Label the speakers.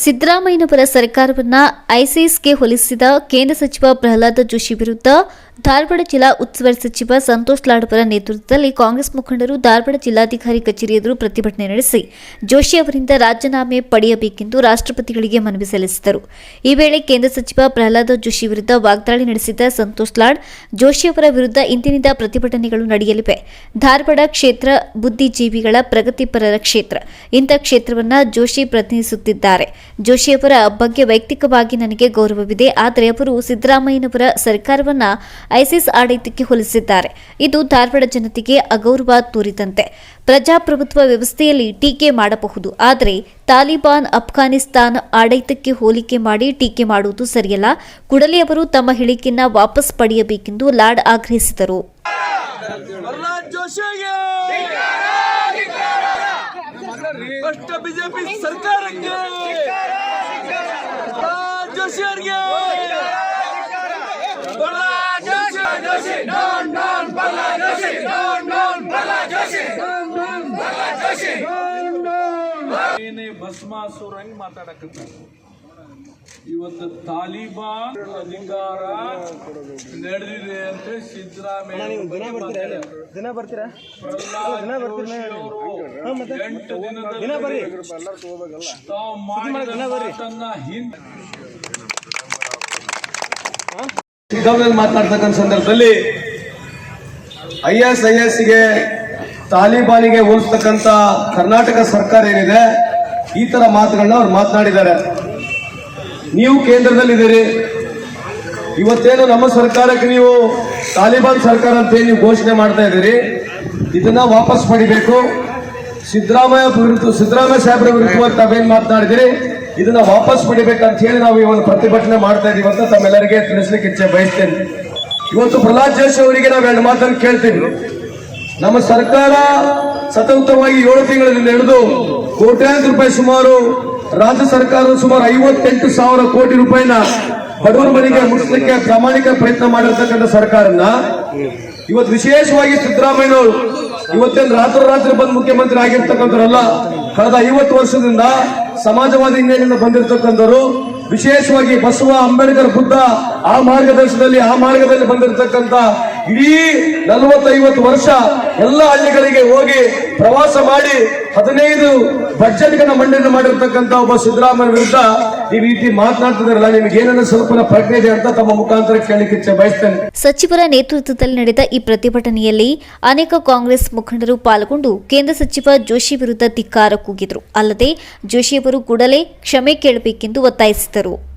Speaker 1: ಸಿದ್ದರಾಮಯ್ಯನವರ ಸರ್ಕಾರವನ್ನ ಐಸಿಸ್ಗೆ ಹೋಲಿಸಿದ ಕೇಂದ್ರ ಸಚಿವ ಪ್ರಹ್ಲಾದ ಜೋಶಿ ವಿರುದ್ಧ ಧಾರವಾಡ ಜಿಲ್ಲಾ ಉಸ್ತುವಾರಿ ಸಚಿವ ಸಂತೋಷ್ ಲಾಡ್ ಅವರ ನೇತೃತ್ವದಲ್ಲಿ ಕಾಂಗ್ರೆಸ್ ಮುಖಂಡರು ಧಾರವಾಡ ಜಿಲ್ಲಾಧಿಕಾರಿ ಕಚೇರಿ ಎದುರು ಪ್ರತಿಭಟನೆ ನಡೆಸಿ ಜೋಶಿ ಅವರಿಂದ ರಾಜೀನಾಮೆ ಪಡೆಯಬೇಕೆಂದು ರಾಷ್ಟ್ರಪತಿಗಳಿಗೆ ಮನವಿ ಸಲ್ಲಿಸಿದರು. ಈ ವೇಳೆ ಕೇಂದ್ರ ಸಚಿವ ಪ್ರಹ್ಲಾದ ಜೋಶಿ ವಿರುದ್ಧ ವಾಗ್ದಾಳಿ ನಡೆಸಿದ ಸಂತೋಷ್ ಲಾಡ್, ಜೋಶಿ ಅವರ ವಿರುದ್ಧ ಇಂದಿನಿಂದ ಪ್ರತಿಭಟನೆಗಳು ನಡೆಯಲಿವೆ. ಧಾರವಾಡ ಕ್ಷೇತ್ರ ಬುದ್ಧಿಜೀವಿಗಳ ಪ್ರಗತಿಪರರ ಕ್ಷೇತ್ರ. ಇಂಥ ಕ್ಷೇತ್ರವನ್ನ ಜೋಶಿ ಪ್ರತಿನಿಧಿಸುತ್ತಿದ್ದಾರೆ. ಜೋಶಿ ಅವರ ಬಗ್ಗೆ ವೈಯಕ್ತಿಕವಾಗಿ ನನಗೆ ಗೌರವವಿದೆ. ಆದರೆ ಅವರು ಸಿದ್ದರಾಮಯ್ಯನವರ ಸರ್ಕಾರವನ್ನ ಐಸಿಸ್ ಆಡಳಿತಕ್ಕೆ ಹೋಲಿಸಿದ್ದಾರೆ. ಇದು ಧಾರವಾಡ ಜನತೆಗೆ ಅಗೌರವ ತೋರಿದಂತೆ. ಪ್ರಜಾಪ್ರಭುತ್ವ ವ್ಯವಸ್ಥೆಯಲ್ಲಿ ಟೀಕೆ ಮಾಡಬಹುದು. ಆದರೆ ತಾಲಿಬಾನ್ ಅಫ್ಘಾನಿಸ್ತಾನ್ ಆಡಳಿತಕ್ಕೆ ಹೋಲಿಕೆ ಮಾಡಿ ಟೀಕೆ ಮಾಡುವುದು ಸರಿಯಲ್ಲ. ಕೂಡಲೇ ಅವರು ತಮ್ಮ ಹೇಳಿಕೆಯನ್ನ ವಾಪಸ್ ಪಡೆಯಬೇಕೆಂದು ಲಾಡ್ ಆಗ್ರಹಿಸಿದರು.
Speaker 2: ಪ್ರಹ್ಲಾದ್ ಜೋಶಿಗೆ ಜೋಶಿ ಬಿಜೆಪಿ ಸರ್ಕಾರಕ್ಕೆ ಪ್ರಹ್ಲಾದ್ ಜೋಶಿ ಅವರಿಗೆ ಪ್ರಹ್ಲಾದ್ ಜೋಶಿ.
Speaker 3: ಏನೇ ಭಸ್ಮಾಸುರ ಹಂಗ್ ಮಾತಾಡಕತ್ತ ಇವತ್ತು ತಾಲಿಬಾನ್ ಅಧಿಕಾರ ನಡೆದಿದೆ ಅಂತ ಸಿದ್ದರಾಮಯ್ಯ
Speaker 4: ದಿನ ಬರ್ತೀರಾ?
Speaker 3: ದಿನ ಬರಿ ಅವರು ಎಂಟು ದಿನದಲ್ಲಿ ತಾವು ಮಾಡಿದ ತನ್ನ ಹಿಂದೆ
Speaker 2: ಶ್ರೀರಾಮಲ್ಲಿ ಮಾತನಾಡ್ತಕ್ಕಂಥ ಸಂದರ್ಭದಲ್ಲಿ ಐ ಎಸ್ ಐ ಎಸ್ಗೆ ತಾಲಿಬಾನಿಗೆ ಹೋಲಿಸ್ತಕ್ಕಂಥ ಕರ್ನಾಟಕ ಸರ್ಕಾರ ಏನಿದೆ, ಈ ತರ ಮಾತುಗಳನ್ನ ಅವ್ರು ಮಾತನಾಡಿದ್ದಾರೆ. ನೀವು ಕೇಂದ್ರದಲ್ಲಿದ್ದೀರಿ. ಇವತ್ತೇನು ನಮ್ಮ ಸರ್ಕಾರಕ್ಕೆ ನೀವು ತಾಲಿಬಾನ್ ಸರ್ಕಾರ ಅಂತ ಏನು ನೀವು ಘೋಷಣೆ ಮಾಡ್ತಾ ಇದ್ದೀರಿ. ಇದನ್ನ ವಾಪಸ್ ಪಡಿಬೇಕು. ಸಿದ್ದರಾಮಯ್ಯ ವಿರುದ್ಧ ಸಿದ್ದರಾಮಯ್ಯ ಸಾಹೇಬ್ರ ವಿರುದ್ಧ ತಾವೇನು ಮಾತನಾಡಿದಿರಿ ಇದನ್ನ ವಾಪಸ್ ಪಡಿಬೇಕಂತ ಹೇಳಿ ನಾವು ಈ ಒಂದು ಪ್ರತಿಭಟನೆ ಮಾಡ್ತಾ ಇದೀವಿ ಅಂತ ತಮ್ಮೆಲ್ಲರಿಗೆ ತಿಳಿಸ್ಲಿಕ್ಕೆ ಇಚ್ಛೆ ಬಯಸ್ತೇನೆ. ಇವತ್ತು ಪ್ರಹ್ಲಾದ್ ಜೋಶಿ ಅವರಿಗೆ ನಾವು ಎರಡು ಮಾತನ್ನು ಕೇಳ್ತೀವಿ ನಮ್ಮ ಸರ್ಕಾರ ಸತತವಾಗಿ ಏಳು ತಿಂಗಳಿಂದ ಹಿಡಿದು ಕೋಟ್ಯಾಂತರ ರೂಪಾಯಿ ಸುಮಾರು ರಾಜ್ಯ ಸರ್ಕಾರ ಸುಮಾರು ಐವತ್ತೆಂಟು ಸಾವಿರ ಕೋಟಿ ರೂಪಾಯಿನ ಬಡವರ ಮನೆಗೆ ಮುಟ್ಟಲಿಕ್ಕೆ ಪ್ರಾಮಾಣಿಕ ಪ್ರಯತ್ನ ಮಾಡಿರ್ತಕ್ಕಂಥ ಸರ್ಕಾರನ ಇವತ್ತು ವಿಶೇಷವಾಗಿ ಸಿದ್ದರಾಮಯ್ಯನವರು ಇವತ್ತೇನು ರಾತ್ರೋರಾತ್ರಿ ಬಂದು ಮುಖ್ಯಮಂತ್ರಿ ಆಗಿರ್ತಕ್ಕಂಥವ್ರಲ್ಲ, ಕಳೆದ ಐವತ್ತು ವರ್ಷದಿಂದ ಸಮಾಜವಾದಿ ಹಿನ್ನೆಲೆಯಿಂದ ಬಂದಿರತಕ್ಕಂಥವರು ವಿಶೇಷವಾಗಿ ಬಸವ ಅಂಬೇಡ್ಕರ್ ಬುದ್ಧ ಆ ಮಾರ್ಗದರ್ಶನದಲ್ಲಿ ಆ ಮಾರ್ಗದಲ್ಲಿ ಬಂದಿರತಕ್ಕಂಥ ಇಡೀ ನಲವತ್ತೈವತ್ತು ವರ್ಷ ಎಲ್ಲ ಹಳ್ಳಿಗಳಿಗೆ ಹೋಗಿ ಪ್ರವಾಸ ಮಾಡಿ ಹದಿನೈದು ಬಡ್ಜೆಟ್ಗಳನ್ನ ಮಂಡನೆ ಮಾಡಿರ್ತಕ್ಕಂಥ ಒಬ್ಬ ಸಿದ್ದರಾಮಯ್ಯ ವಿರುದ್ಧ ಈ ರೀತಿ ಮಾತನಾಡ್ತಿದಾರಲ್ಲ ನಿಮ್ಗೆ ಏನನ್ನ ಸ್ವಲ್ಪ ಪ್ರಜ್ಞೆ ಇದೆ ಅಂತ ತಮ್ಮ ಮುಖಾಂತರ ಕೇಳಲಿಕ್ಕೆ ಬಯಸ್ತೇನೆ.
Speaker 1: ಸಚಿವರ ನೇತೃತ್ವದಲ್ಲಿ ನಡೆದ ಈ ಪ್ರತಿಭಟನೆಯಲ್ಲಿ ಅನೇಕ ಕಾಂಗ್ರೆಸ್ ಮುಖಂಡರು ಪಾಲ್ಗೊಂಡು ಕೇಂದ್ರ ಸಚಿವ ಜೋಶಿ ವಿರುದ್ಧ ಧಿಕ್ಕಾರ ಕೂಗಿದರು. ಅಲ್ಲದೆ ಜೋಶಿಯವರು ಕೂಡಲೇ ಕ್ಷಮೆ ಕೇಳಬೇಕೆಂದು ಒತ್ತಾಯಿಸಿದರು